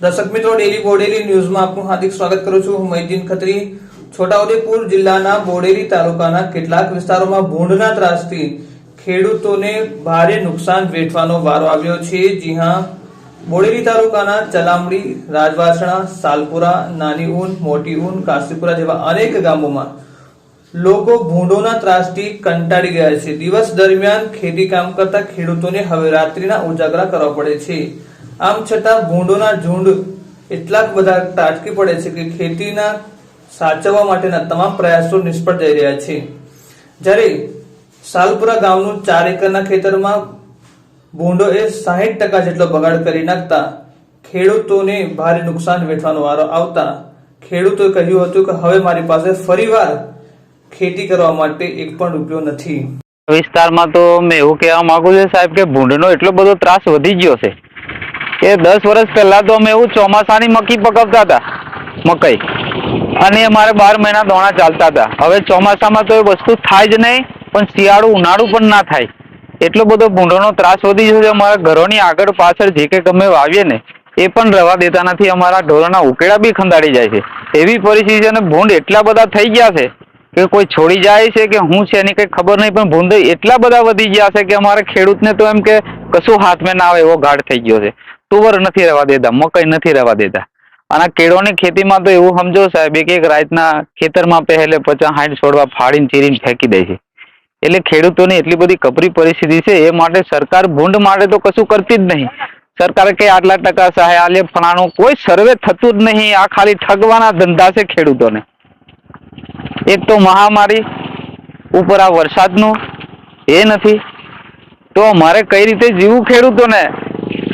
દર્શક મિત્રો ડેલી બોડેલી ન્યૂઝમાં આપનું હાર્દિક સ્વાગત કરું છું. હું મહિદીન ખત્રી. છોટાઉદેપુર જિલ્લાના બોડેલી તાલુકાના કેટલાક વિસ્તારોમાં ભૂંડના ત્રાસથી ખેડૂતોને ભારે નુકસાન વેઠવાનો વારો આવ્યો છે. જી હા, બોડેલી તાલુકાના ચલામડી, રાજવાસણા, સાલપુરા નાની ઊન મોટી ઊન કાશીપુરા જેવા અનેક ગામોમાં લોકો ભૂંડોના ત્રાસથી કંટાળી ગયા છે. દિવસ દરમિયાન ખેતી કામ કરતા ખેડૂતોને હવે રાત્રિના ઉજાગરા કરવા પડે છે. આમ છતાં ભૂંડોના ઝુંડ એટલા બધા તાટકી પડે છે કે ખેતીના સાચવવા માટેના તમામ પ્રયાસો નિષ્ફળ જઈ રહ્યા છે. જ્યારે સાલપુરા ગામનું ચાર એકરના ખેતરમાં ભૂંડો એ સાહીઠ ટકા જેટલો બગાડ કરી નાખતા ખેડૂતોને ભારે નુકસાન વેઠવાનો વારો આવતા ખેડૂતોએ કહ્યું હતું કે હવે મારી પાસે ફરીવાર ખેતી કરવા માટે એક પણ રૂપિયો નથી. વિસ્તારમાં તો મેં એવું કહેવા માંગુ છું સાહેબ કે ભૂંડનો એટલો બધો ત્રાસ વધી ગયો છે. કે દસ વર્ષ પહેલા તો અમે એવું ચોમાસાની મકી પકવતા હતા, મકઈ. અને અમારે બાર મહિના દોણા ચાલતા હતા. હવે ચોમાસામાં તો એ વસ્તુ થાય જ નહીં, પણ શિયાળું ઉનાળું પણ ના થાય. એટલો બધો ભૂંડોનો ત્રાસ વધી ગયો છે અમારા ઘરોની આગળ પાછળ જે કંઈક અમે વાવીએ ને, એ પણ રહેવા દેતા નથી. અમારા ઢોરોના ઉકેડા બી ખંડાળી જાય છે. એવી પરિસ્થિતિ અને ભૂંડ એટલા બધા થઈ ગયા છે કે કોઈ છોડી જાય છે કે હું છે એની કંઈ ખબર નહીં, પણ ભૂંડ એટલા બધા વધી ગયા છે કે અમારે ખેડૂતને તો એમ કે કશું હાથમાં ના આવે એવો ગાઢ થઈ ગયો છે. તુવર નથી રહેવા દેતા, મકઈ નથી રહેવા દેતા. અને કેળોની ખેતીમાં તો એવું સમજો સાહેબ, એક એક રાતના ખેતરમાં પહેલે પચાસ સાઠ છોડવા ફાડીને ચીરીને ફેંકી દે છે. એટલે ખેડૂતોની એટલી બધી કપરી પરિસ્થિતિ છે, એ માટે સરકાર ભૂંડ માટે તો કશું કરતી જ નહીં. સરકારે કે આટલા ટકા સહાય, આલે ફલાણું, કોઈ સર્વે થતું જ નહીં, આ ખાલી ઠગવાના ધંધા છે ખેડૂતોને. એક તો મહામારી ઉપર આ વરસાદનું, એ નથી. તો મારે કઈ રીતે જીવવું ખેડૂતોને?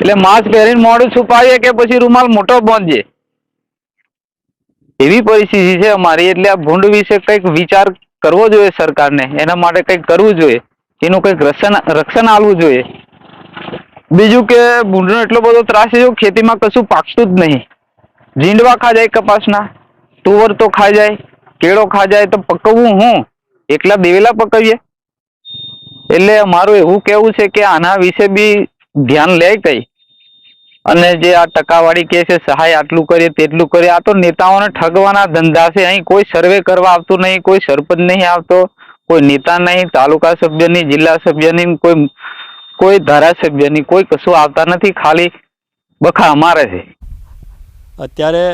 એટલે માસ્ક પહેરીને મોડું છુપાવીએ કે પછી રૂમાલ મોટો બાંધીએ? એવી પરિસ્થિતિ છે અમારી. એટલે આ ભૂંડ વિશે કંઈક વિચાર કરવો જોઈએ સરકારને. એના માટે કંઈક કરવું જોઈએ. એનું કંઈક રક્ષણ રક્ષણ આવવું જોઈએ. બીજું કે ભૂંડનો એટલો બધો ત્રાસ છે ખેતીમાં કશું પાકતું જ નહીં. જીંડવા ખા જાય કપાસના. તુવર તો ખાઈ જાય. કેળો ખા જાય તો પકવવું હું? એકલા દેવેલા પકવીએ? એટલે મારું એવું કહેવું છે કે આના વિશે બી ધ્યાન લે કઈ. અને જે આ ટકાવાળી કે છે, સહાય આટલું કરીએ, તેટલું કરીએ, આ તો નેતાઓને ઠગવાના ધંધા છે. અહીં કોઈ સર્વે કરવા આવતું નહીં, કોઈ સરપંચ નહીં આવતો, કોઈ નેતા નહીં, તાલુકા સભ્યની, જિલ્લા સભ્યની, કોઈ કોઈ ધારાસભ્યની, કોઈ કશું આવતા નથી, ખાલી બખા મારે છે. અત્યારે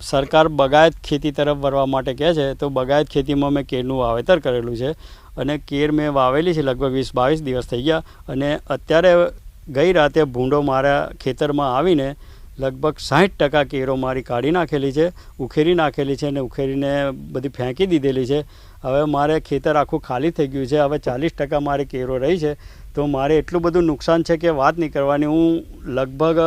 સરકાર બગાયત ખેતી તરફ વળવા માટે કહે છે, તો બગાયત ખેતીમાં મેં કેળનું વાવેતર કરેલું છે અને કેર મેં વાવેલી છે લગભગ વીસ બાવીસ દિવસ થઈ ગયા અને અત્યારે ગઈ રાતે ભૂંડો મારા ખેતરમાં આવીને લગભગ સાઠ ટકા કેરો મારી કાઢી નાખેલી છે, ઉખેરી નાખેલી છે અને ઉખેરીને બધી ફેંકી દીધેલી છે. હવે મારે ખેતર આખું ખાલી થઈ ગયું છે, હવે ચાલીસ ટકા મારી કેરો રહી છે. તો મારે એટલું બધું નુકસાન છે કે વાત નહીં કરવાની. હું લગભગ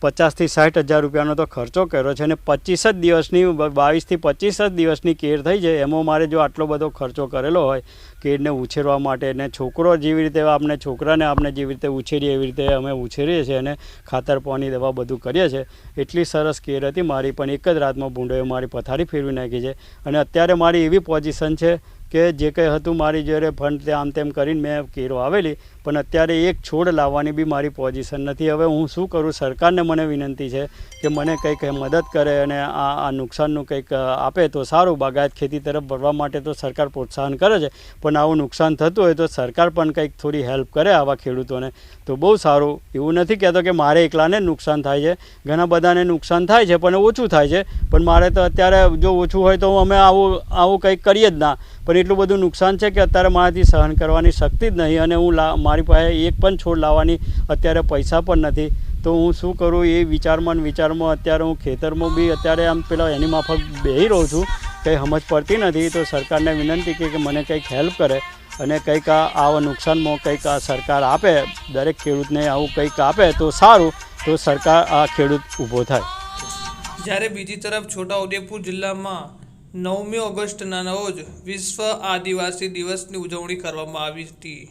પચાસથી સાઠ હજાર રૂપિયાનો તો ખર્ચો કર્યો છે અને પચીસ જ દિવસની, બાવીસથી પચીસ જ દિવસની કેર થઈ છે એમાં મારે જો આટલો બધો ખર્ચો કરેલો હોય, કેરને ઉછેરવા માટે ને છોકરો જેવી રીતે આપણે છોકરાને આપણે જેવી રીતે ઉછેરીએ, એવી રીતે અમે ઉછેરીએ છીએ અને ખાતર, પાણી, દવા બધું કરીએ છીએ, એટલી સરસ કેર હતી. મારી પણ એક જ રાતમાં ભૂંડોએ મારી પથારી ફેરવી નાખી છે. અને અત્યારે મારી એવી પોઝિશન છે કે જે કંઈ હતું મારી જોડે ફંડ તે આમ તેમ કરીને મેં કેરો આવેલી, પણ અત્યારે એક છોડ લાવવાની બી મારી પોઝિશન નથી. હવે હું શું કરું? સરકારને મને વિનંતી છે કે મને કંઈક મદદ કરે અને આ આ નુકસાનનું કંઈક આપે તો સારું. બાગાયત ખેતી તરફ ભરવા માટે તો સરકાર પ્રોત્સાહન કરે છે. પણ આવું નુકસાન થતું હોય તો સરકાર પણ કંઈક થોડી હેલ્પ કરે આવા ખેડૂતોને. તો બહુ સારું. એવું નથી કહેતો કે મારે એકલાને નુકસાન થાય છે. ઘણા બધાને નુકસાન થાય છે, પણ ઓછું થાય છે. પણ મારે તો અત્યારે જો ઓછું હોય તો અમે આવું આવું કંઈક કરીએ જ ના. પણ એટલું બધું નુકસાન છે કે અત્યારે મારાથી સહન કરવાની શક્તિ જ નહીં અને હું મારી પાસે એક પણ છોડ લાવવાની અત્યારે પૈસા પણ નથી. તો હું શું કરું એ વિચારમાં વિચારમાં અત્યારે હું ખેતરમાં બી અત્યારે આમ પેલા એની માફક બેહી રહું છું. કંઈ સમજ પડતી નથી. તો સરકારને વિનંતી કે મને કંઈક હેલ્પ કરે અને કંઈક આવા નુકસાનમાં કંઈક આ સરકાર આપે, દરેક ખેડૂતને આવું કંઈક આપે તો સારું. તો સરકાર આ ખેડૂત ઊભો થાય. જ્યારે બીજી તરફ છોટાઉદેપુર જિલ્લામાં નવમી ઓગસ્ટના રોજ વિશ્વ આદિવાસી દિવસની ઉજવણી કરવામાં આવી હતી.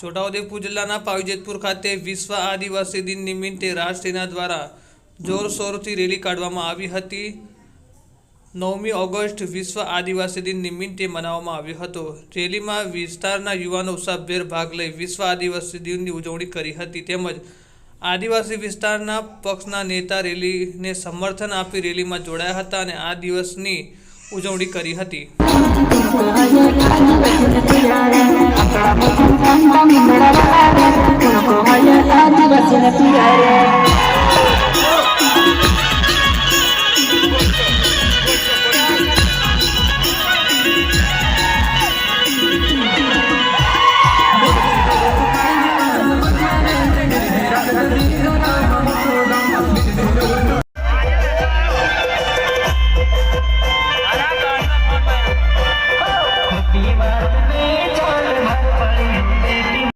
છોટાઉદેપુર જિલ્લાના પાવીજેતપુર ખાતે વિશ્વ આદિવાસી દિન નિમિત્તે રાજસેના દ્વારા જોરશોરથી રેલી કાઢવામાં આવી હતી. નવમી ઓગસ્ટ વિશ્વ આદિવાસી દિન નિમિત્તે મનાવવામાં આવ્યો હતો. રેલીમાં વિસ્તારના યુવાનો ઉત્સાહભેર ભાગ લઈ વિશ્વ આદિવાસી દિનની ઉજવણી કરી હતી. તેમજ આદિવાસી વિસ્તારના પક્ષના નેતા રેલીને સમર્થન આપી રેલીમાં જોડાયા હતા અને આ દિવસની ઉજવણી કરી હતી.